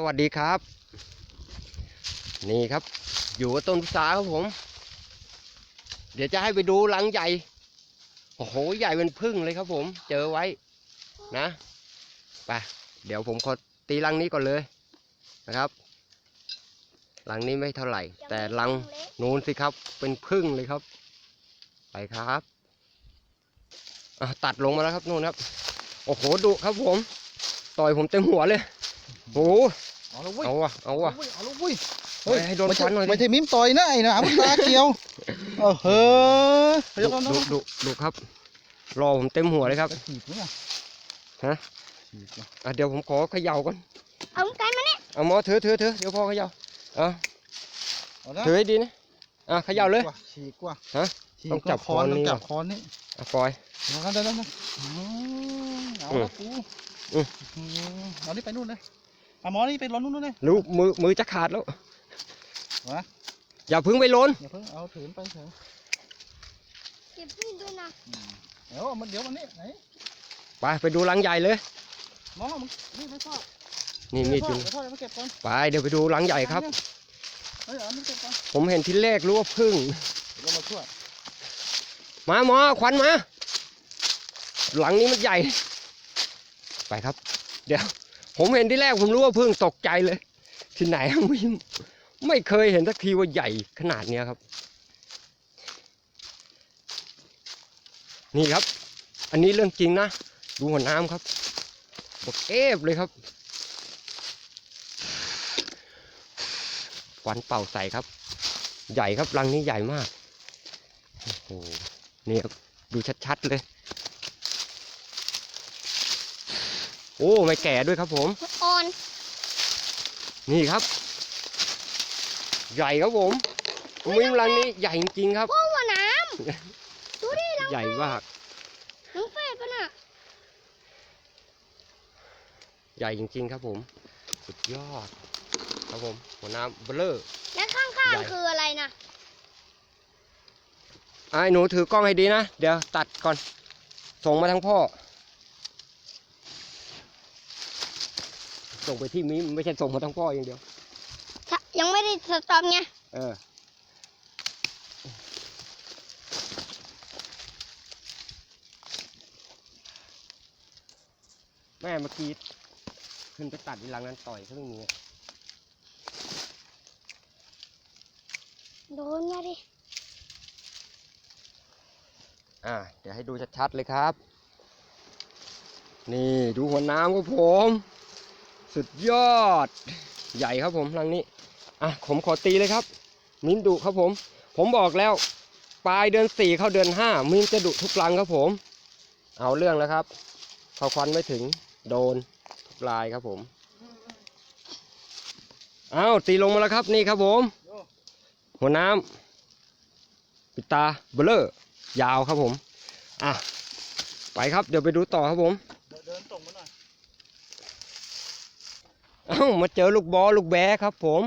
สวัสดีครับ นี่ครับ อยู่กับต้นพุทราครับผม เดี๋ยวจะให้ไปดูรังใหญ่ โอ้โห ใหญ่เป็นพึ่งเลยครับผม เจอไว้ นะ ไป เดี๋ยวผมขอตีรังนี้ก่อนเลยนะครับรังนี้ไม่เท่าไหร่ แต่รังนู้นสิครับ เป็นพึ่งเลยครับ ไปครับตัดลงมาแล้วครับนู่นครับ โอ้โหดุครับผม ต่อยผมเต็มหัวเลยโอ้ เอาละเว้ยเอาวะเอาวะเอาละเว้ยเฮ้ยให้โดนไม่ฟัใช่นหน่อยดิไม่ใช่มิ้มต่อยนะไอ้หนามันตาเกี่ยวเออเฮ้ยเดี๋ยวก่อนนะดุดุดุครับ รอผมเต็มหัวเลยครับจะถีบไหมอะฮะถีบนะอะเดี๋ยวผมขอเขย่าก่อนเอาไกลมาเนี่ยเอาหมอถือถือถือเดี๋ยวพ่อเขย่าเอาเอาละถือให้ดีนะอะเขย่าเลย ฉีกว่ะฮะฉีกต้องจับคอนคอนต้องนี่จับว่ะคอนนี่อะปล่อย เอากันได้แล้วนะอืมเอาละกูอืม อืมเอานี่ไปนู่นเลย เอาหมอนี่ไปล้นนู่นเลยรู้มือมือจะขาดแล้ววะอย่าเพึ่งไปโลนอย่าเพิ่งเอาถือไปเถอะเก็บมีดด้วยนะเดี๋ยวมันเดี๋ยวมันนี่ไหนไปไปดูรังใหญ่เลยหมอมึงนี่ไม่ชอบนี่มีดอยู่เดี๋ยวพ่อเดี๋ยวพ่อเก็บก่อนไปเดี๋ยวไปดูรังใหญ่ครับ เฮ้ยเอานี่เก็บก่อนผมเห็นที่แรกรู้ว่าพึ่งเดี๋ยวเรามาช่วยมาหมอควันมา หลังนี้มันใหญ่ ไปครับ เดี๋ยว ผมเห็นที่แรกผมรู้ว่าพึ่งตกใจเลย ที่ไหนไม่ไม่เคยเห็นสักทีว่าใหญ่ขนาดเนี้ยครับ นี่ครับ อันนี้เรื่องจริงนะ ดูหัวน้ำครับบกเอฟเลยครับควันเป่าใส่ครับ ใหญ่ครับรังนี้ใหญ่มากโอ้โหนี่ครับดูชัดๆเลย โอ้ไม่แก่ด้วยครับผมอ่อนนี่ครับ ใหญ่ครับผมมิมรังนี้ใหญ่จริงๆครับพ่อว่าน้ำดูดิเราใหญ่มากน้องเฟดปะน่ะใหญ่จริงๆครับผม สุดยอด ครับผมหัวน้ำเบลอแล้วข้างใหญ่ๆคืออะไรนะไอ้หนูถือกล้องให้ดีนะ เดี๋ยวตัดก่อน ส่งมาทางพ่อ ส่งไปที่มิมไม่ใช่ส่งมาทางพ่ออย่างเดียวถ้ายังไม่ได้สต็อปไงเออแม่เมื่อกี้ขึ้นไปตัดอีหลังนั้นต่อยเขาไม่มีอะโดนมาดิ อ่า เดี๋ยวให้ดูชัดๆเลยครับ นี่ดูหัวน้ำครับผม สุดยอด ใหญ่ครับผมรังนี้ อะผมขอตีเลยครับ มินดุครับผม ผมบอกแล้ว ปลายเดือนสี่เข้าเดือนห้ามินจะดุทุกรังครับผม เอาเรื่องแล้วครับพอควันไม่ถึงโดนทุกลายครับผม เอาตีลงมาแล้วครับนี่ครับผม หัวน้ำปิดตาเบลเลอร์ยาวครับผม อะ ไปครับเดี๋ยวไปดูต่อครับผม เดินเดินตรงมาหน่อย เอ้ามาเจอลูกบอลลูกแบะครับ ผม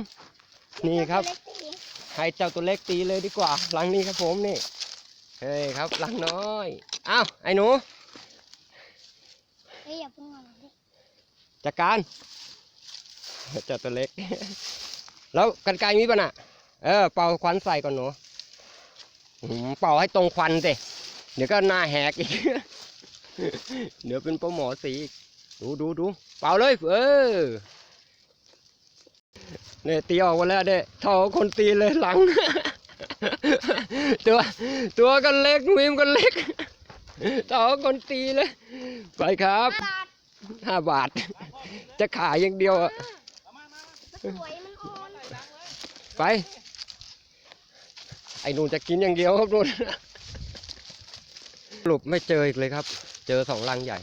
นี่ครับเล็กๆสิให้เจ้าตัวเล็กตีเลยดีกว่าหลังนี้ครับผมนี่เฮ้ยครับหลังน้อยอ้าวไอ้หนูเฮ้ยอย่าเพิ่งเอาดิจัดการเจ้าตัวเล็ก แล้วกันไกรมีป่ะน่ะเออเป่าควันใส่ก่อนหนูหืมเป่าให้ตรงควันสิเดี๋ยวก็หน้าแหกอีก เดี๋ยวเป็นปลาหมอสีอีกดูดูดูเป่าเลย เออ เนี่ยตีออกมาแล้วเนี่ยเท่าคนตีเลยหลัง ตัวตัวก็เล็กมิมก็เล็กเท่าคนตีเลย ไปครับห้าบาทห้าบาทจะขายอย่างเดียวอะมันสวยมันอ่อนไป ไอ้หนูจะกินอย่างเดียวครับนู่นสรุปไม่เจออีกเลยครับ เจอสองรังใหญ่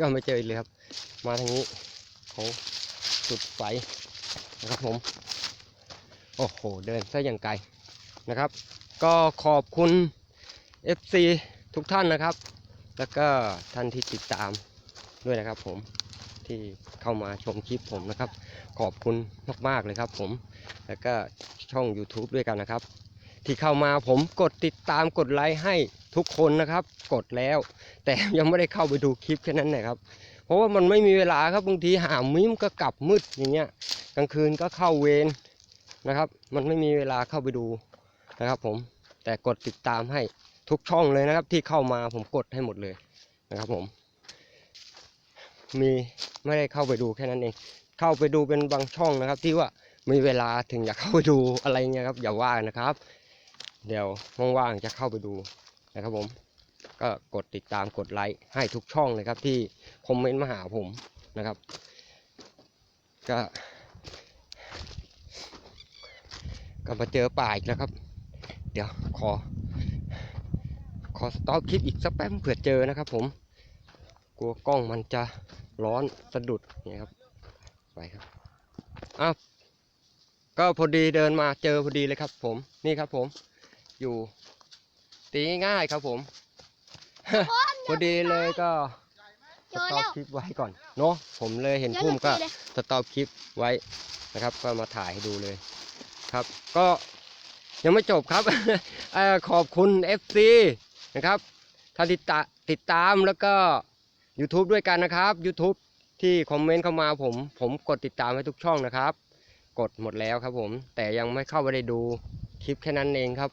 ก็ไม่เจออีกเลยครับ มาทางนี้เขาจุดไฟ นะครับผม โอ้โห เดินซะอย่างไกลนะครับ ก็ขอบคุณ FC ทุกท่านนะครับ แล้วก็ท่านที่ติดตามด้วยนะครับผมที่เข้ามาชมคลิปผมนะครับ ขอบคุณมากๆเลยครับผม แล้วก็ช่อง YouTube ด้วยกันนะครับ ที่เข้ามาผมกดติดตามกดไลค์ให้ทุกคนนะครับ กดแล้ว แต่ยังไม่ได้เข้าไปดูคลิปแค่นั้นนะครับ เพราะว่ามันไม่มีเวลาครับบางทีหามิ้มก็กลับมืดอย่างเงี้ยกลางคืนก็เข้าเวรนะครับ มันไม่มีเวลาเข้าไปดูนะครับผมแต่กดติดตามให้ทุกช่องเลยนะครับ ที่เข้ามาผมกดให้หมดเลยนะครับผมมีไม่ได้เข้าไปดูแค่นั้นเอง เข้าไปดูเป็นบางช่องนะครับ ที่ว่ามีเวลาถึงอยากเข้าไปดูอะไรเงี้ยครับอย่าว่านะครับ เดี๋ยวว่างๆจะเข้าไปดูนะครับผม ก็กดติดตามกดไลค์ให้ทุกช่องเลยครับที่คอมเมนต์มาหาผมนะครับ ก็ก็มาเจอป่าอีกแล้วครับ เดี๋ยวขอ ขอสต็อปคลิปอีกสักแป๊บเผื่อเจอนะครับผมกลัวกล้องมันจะร้อนสะดุดเนี่ยครับไปครับอ้าวก็พอดีเดินมาเจอพอดีเลยครับ ผมนี่ครับผมอยู่ตีง่ายครับผม พอดีเลยก็เจสอต็อแล้ปวคลิปไว้ก่อนเนาะผมเลยเห็นเดี๋ยวพุ่มก็หนูตีเลยสต็อปคลิปไว้นะครับ ก็มาถ่ายให้ดูเลยครับ ก็ยังไม่จบครับเอ่อขอบคุณ FC นะครับถ้าติดตาติดตามแล้วก็ YouTube ด้วยกันนะครับ YouTube ที่คอมเมนต์เข้ามาผม ผมกดติดตามให้ทุกช่องนะครับ กดหมดแล้วครับผม แต่ยังไม่เข้าไปได้ดูคลิปแค่นั้นเองครับ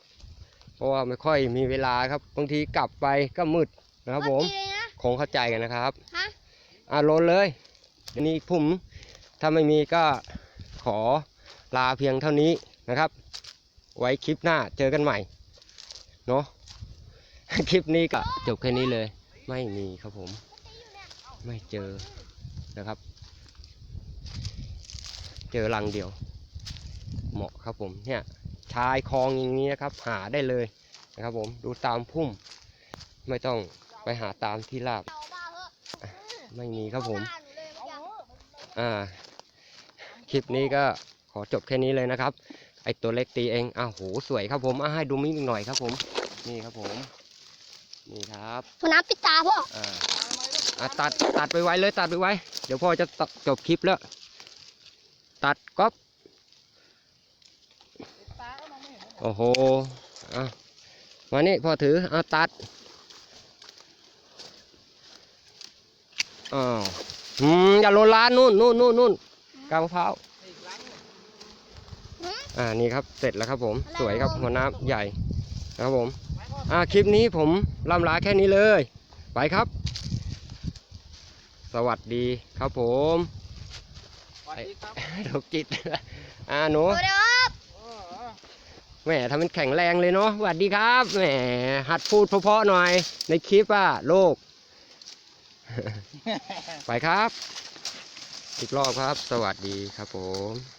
เพราะว่าไม่ค่อยมีเวลาครับบางทีกลับไปก็มืดนะครับผมตีเลยนะคงเข้าใจกันนะครับฮะอ่าลนเลยอันนี้ผมถ้าไม่มีก็ขอลาเพียงเท่านี้นะครับ ไว้คลิปหน้าเจอกันใหม่เนาะคลิปนี้ก็จบแค่นี้เลย ไม่มีครับผม ไม่เจอนะครับ เจอรังเดียว เหมาะครับผมเนี่ย ชายคลองอย่างนี้นะครับ หาได้เลยนะครับ ผมดูตามพุ่ม ไม่ต้องไปหาตามที่ราบเอาบ้าเหอะไม่มีครับผมเข้าานหนูเลยเมื่อกี้อ่า คลิปนี้ก็ขอจบแค่นี้เลยนะครับ ไอตัวเล็กตีเองอ้าวโหสวยครับผมอะให้ดูมิกอีกหน่อยครับผม นี่ครับผม นี่ครับหัวน้ำปิดตาพ่ออ่าอะตัดตัดไปไว้เลยตัดไปไว้ เดี๋ยวพ่อจะตัดจบคลิปแล้ว ตัดก๊อป โอ้โหอะมานี่พ่อถือเอาตัดอ้าวอืมอย่าโลนล้านนู่นนู่นนู่นนู่นกางมะพร้าวอ่านี่ครับเสร็จแล้วครับผมสวยครับหัวน้ำใหญ่นะครับผมอ่าคลิปนี้ผมล่ำลาแค่นี้เลย ไปครับ สวัสดีครับผมสวัสดีครับโรคจิตอ่าหนูสวัสดีครับ แหมทำมันแข็งแรงเลยเนาะสวัสดีครับแหมหัดพูดเพาะๆหน่อย ในคลิปอะโลก ไปครับ อีกรอบครับ สวัสดีครับผม